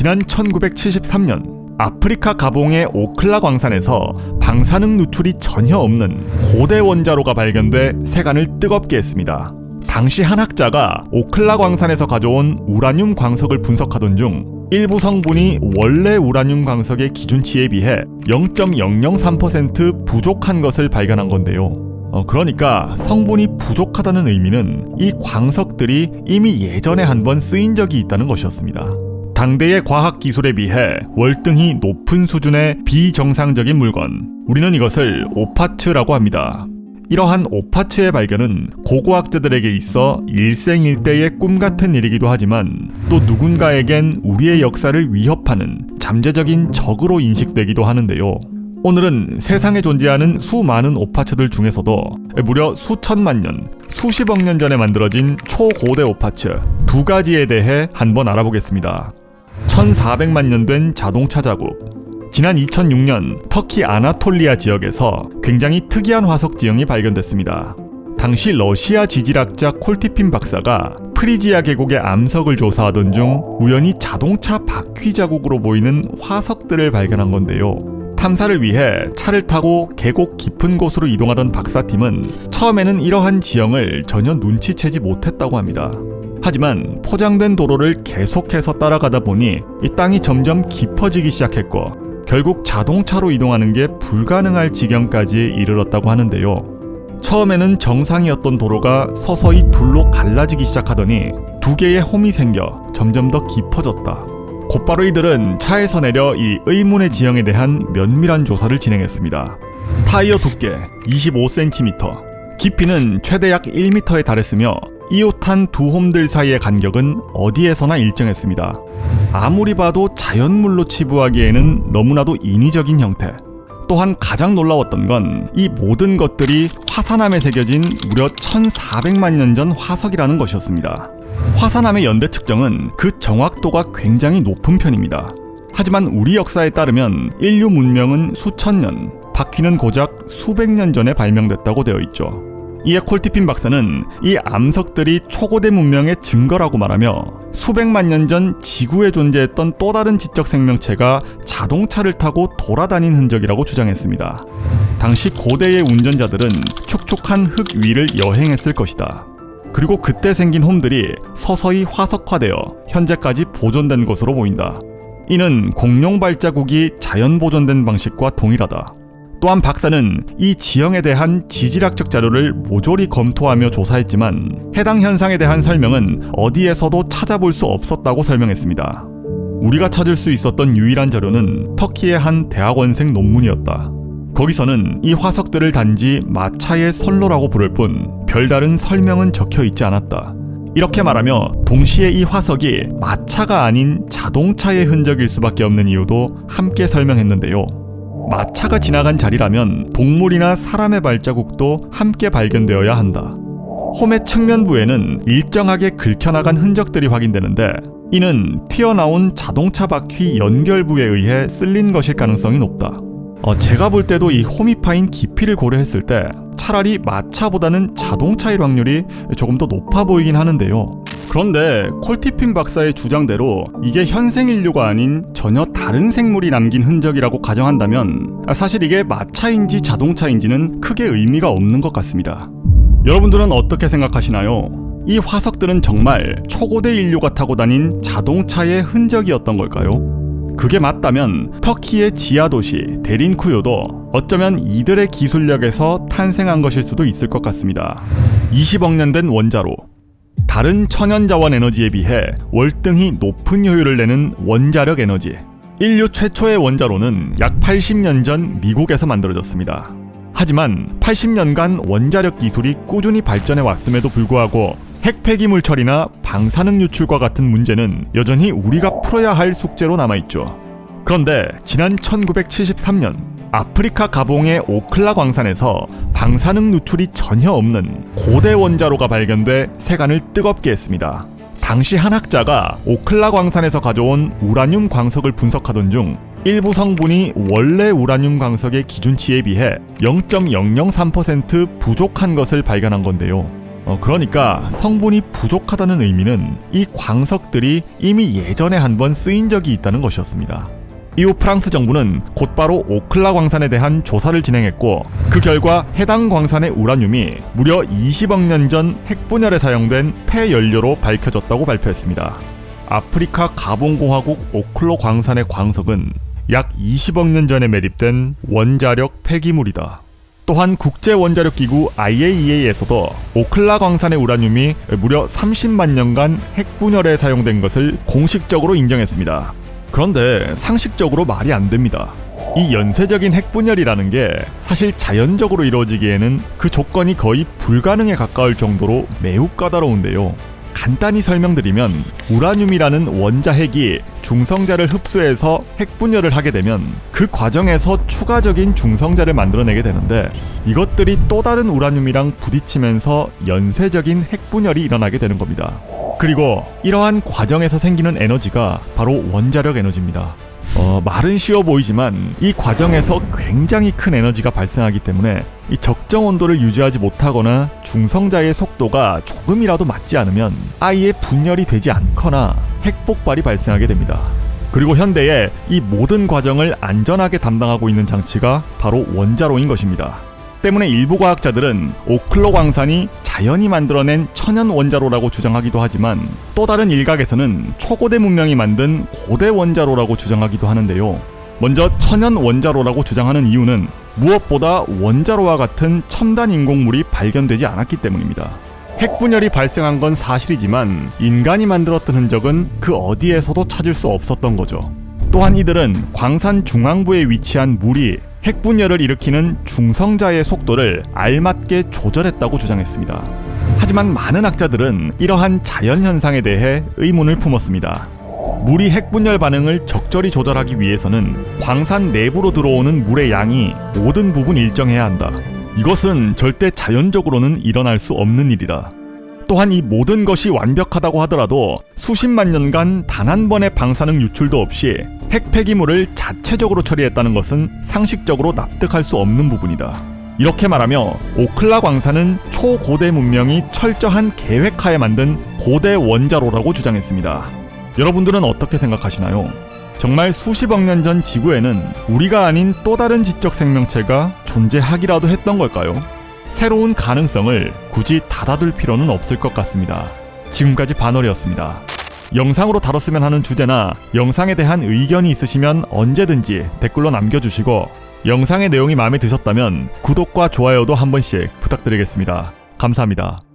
지난 1973년 아프리카 가봉의 오클라 광산에서 방사능 누출이 전혀 없는 고대 원자로가 발견돼 세간을 뜨겁게 했습니다. 당시 한 학자가 오클라 광산에서 가져온 우라늄 광석을 분석하던 중 일부 성분이 원래 우라늄 광석의 기준치에 비해 0.003% 부족한 것을 발견한 건데요. 어, 그러니까 성분이 부족하다는 의미는 이 광석들이 이미 예전에 한 번 쓰인 적이 있다는 것이었습니다. 당대의 과학 기술에 비해 월등히 높은 수준의 비정상적인 물건. 우리는 이것을 오파츠라고 합니다. 이러한 오파츠의 발견은 고고학자들에게 있어 일생일대의 꿈 같은 일이기도 하지만 또 누군가에겐 우리의 역사를 위협하는 잠재적인 적으로 인식되기도 하는데요. 오늘은 세상에 존재하는 수많은 오파츠들 중에서도 무려 수천만 년, 수십억 년 전에 만들어진 초고대 오파츠 두 가지에 대해 한번 알아보겠습니다. 1400만 년 된 자동차 자국, 지난 2006년 터키 아나톨리아 지역에서 굉장히 특이한 화석 지형이 발견됐습니다. 당시 러시아 지질학자 콜티핀 박사가 프리지아 계곡의 암석을 조사하던 중 우연히 자동차 바퀴 자국으로 보이는 화석들을 발견한 건데요. 탐사를 위해 차를 타고 계곡 깊은 곳으로 이동하던 박사팀은 처음에는 이러한 지형을 전혀 눈치채지 못했다고 합니다. 하지만 포장된 도로를 계속해서 따라가다 보니 이 땅이 점점 깊어지기 시작했고 결국 자동차로 이동하는 게 불가능할 지경까지 이르렀다고 하는데요. 처음에는 정상이었던 도로가 서서히 둘로 갈라지기 시작하더니 두 개의 홈이 생겨 점점 더 깊어졌다. 곧바로 이들은 차에서 내려 이 의문의 지형에 대한 면밀한 조사를 진행했습니다. 타이어 두께 25cm, 깊이는 최대 약 1m에 달했으며 이웃한 두 홈들 사이의 간격은 어디에서나 일정했습니다. 아무리 봐도 자연물로 치부하기에는 너무나도 인위적인 형태. 또한 가장 놀라웠던 건 이 모든 것들이 화산암에 새겨진 무려 1400만 년 전 화석이라는 것이었습니다. 화산암의 연대 측정은 그 정확도가 굉장히 높은 편입니다. 하지만 우리 역사에 따르면 인류 문명은 수천 년, 바퀴는 고작 수백 년 전에 발명됐다고 되어 있죠. 이에 콜티핀 박사는 이 암석들이 초고대 문명의 증거라고 말하며 수백만 년 전 지구에 존재했던 또 다른 지적 생명체가 자동차를 타고 돌아다닌 흔적이라고 주장했습니다. 당시 고대의 운전자들은 축축한 흙 위를 여행했을 것이다. 그리고 그때 생긴 홈들이 서서히 화석화되어 현재까지 보존된 것으로 보인다. 이는 공룡 발자국이 자연 보존된 방식과 동일하다. 또한 박사는 이 지형에 대한 지질학적 자료를 모조리 검토하며 조사했지만 해당 현상에 대한 설명은 어디에서도 찾아볼 수 없었다고 설명했습니다. 우리가 찾을 수 있었던 유일한 자료는 터키의 한 대학원생 논문이었다. 거기서는 이 화석들을 단지 마차의 선로라고 부를 뿐 별다른 설명은 적혀 있지 않았다. 이렇게 말하며 동시에 이 화석이 마차가 아닌 자동차의 흔적일 수밖에 없는 이유도 함께 설명했는데요. 마차가 지나간 자리라면 동물이나 사람의 발자국도 함께 발견되어야 한다. 홈의 측면부에는 일정하게 긁혀나간 흔적들이 확인되는데 이는 튀어나온 자동차 바퀴 연결부에 의해 쓸린 것일 가능성이 높다. 어, 제가 볼 때도 이 홈이 파인 깊이를 고려했을 때 차라리 마차보다는 자동차일 확률이 조금 더 높아 보이긴 하는데요. 그런데 콜티핀 박사의 주장대로 이게 현생 인류가 아닌 전혀 다른 생물이 남긴 흔적이라고 가정한다면 사실 이게 마차인지 자동차인지는 크게 의미가 없는 것 같습니다. 여러분들은 어떻게 생각하시나요? 이 화석들은 정말 초고대 인류가 타고 다닌 자동차의 흔적이었던 걸까요? 그게 맞다면 터키의 지하 도시 데린쿠요도 어쩌면 이들의 기술력에서 탄생한 것일 수도 있을 것 같습니다. 20억 년 된 원자로 다른 천연 자원 에너지에 비해 월등히 높은 효율을 내는 원자력 에너지. 인류 최초의 원자로는 약 80년 전 미국에서 만들어졌습니다. 하지만 80년간 원자력 기술이 꾸준히 발전해 왔음에도 불구하고 핵폐기물 처리나 방사능 유출과 같은 문제는 여전히 우리가 풀어야 할 숙제로 남아있죠. 그런데 지난 1973년 아프리카 가봉의 오클라 광산에서 방사능 누출이 전혀 없는 고대 원자로가 발견돼 세간을 뜨겁게 했습니다. 당시 한 학자가 오클라 광산에서 가져온 우라늄 광석을 분석하던 중 일부 성분이 원래 우라늄 광석의 기준치에 비해 0.003% 부족한 것을 발견한 건데요. 어, 그러니까 성분이 부족하다는 의미는 이 광석들이 이미 예전에 한 번 쓰인 적이 있다는 것이었습니다. 이후 프랑스 정부는 곧바로 오클라 광산에 대한 조사를 진행했고 그 결과 해당 광산의 우라늄이 무려 20억 년 전 핵분열에 사용된 폐연료로 밝혀졌다고 발표했습니다. 아프리카 가봉공화국 오클로 광산의 광석은 약 20억 년 전에 매립된 원자력 폐기물이다. 또한 국제원자력기구 IAEA에서도 오클라 광산의 우라늄이 무려 30만 년간 핵분열에 사용된 것을 공식적으로 인정했습니다. 그런데 상식적으로 말이 안 됩니다. 이 연쇄적인 핵분열이라는 게 사실 자연적으로 이루어지기에는 그 조건이 거의 불가능에 가까울 정도로 매우 까다로운데요. 간단히 설명드리면 우라늄이라는 원자핵이 중성자를 흡수해서 핵분열을 하게 되면 그 과정에서 추가적인 중성자를 만들어내게 되는데 이것들이 또 다른 우라늄이랑 부딪히면서 연쇄적인 핵분열이 일어나게 되는 겁니다. 그리고 이러한 과정에서 생기는 에너지가 바로 원자력 에너지입니다. 어, 말은 쉬워 보이지만 이 과정에서 굉장히 큰 에너지가 발생하기 때문에 이 적정 온도를 유지하지 못하거나 중성자의 속도가 조금이라도 맞지 않으면 아예 분열이 되지 않거나 핵폭발이 발생하게 됩니다. 그리고 현대에 이 모든 과정을 안전하게 담당하고 있는 장치가 바로 원자로인 것입니다. 때문에 일부 과학자들은 오클로 광산이 자연이 만들어낸 천연 원자로라고 주장하기도 하지만 또 다른 일각에서는 초고대 문명이 만든 고대 원자로라고 주장하기도 하는데요. 먼저 천연 원자로라고 주장하는 이유는 무엇보다 원자로와 같은 첨단 인공물이 발견되지 않았기 때문입니다. 핵분열이 발생한 건 사실이지만 인간이 만들었던 흔적은 그 어디에서도 찾을 수 없었던 거죠. 또한 이들은 광산 중앙부에 위치한 물이 핵분열을 일으키는 중성자의 속도를 알맞게 조절했다고 주장했습니다. 하지만 많은 학자들은 이러한 자연현상에 대해 의문을 품었습니다. 물이 핵분열 반응을 적절히 조절하기 위해서는 광산 내부로 들어오는 물의 양이 모든 부분 일정해야 한다. 이것은 절대 자연적으로는 일어날 수 없는 일이다. 또한 이 모든 것이 완벽하다고 하더라도 수십만 년간 단 한 번의 방사능 유출도 없이 핵 폐기물을 자체적으로 처리했다는 것은 상식적으로 납득할 수 없는 부분이다. 이렇게 말하며 오클라 광산은 초고대 문명이 철저한 계획하에 만든 고대 원자로라고 주장했습니다. 여러분들은 어떻게 생각하시나요? 정말 수십억 년 전 지구에는 우리가 아닌 또 다른 지적 생명체가 존재하기라도 했던 걸까요? 새로운 가능성을 굳이 닫아둘 필요는 없을 것 같습니다. 지금까지 반월이었습니다. 영상으로 다뤘으면 하는 주제나 영상에 대한 의견이 있으시면 언제든지 댓글로 남겨주시고 영상의 내용이 마음에 드셨다면 구독과 좋아요도 한 번씩 부탁드리겠습니다. 감사합니다.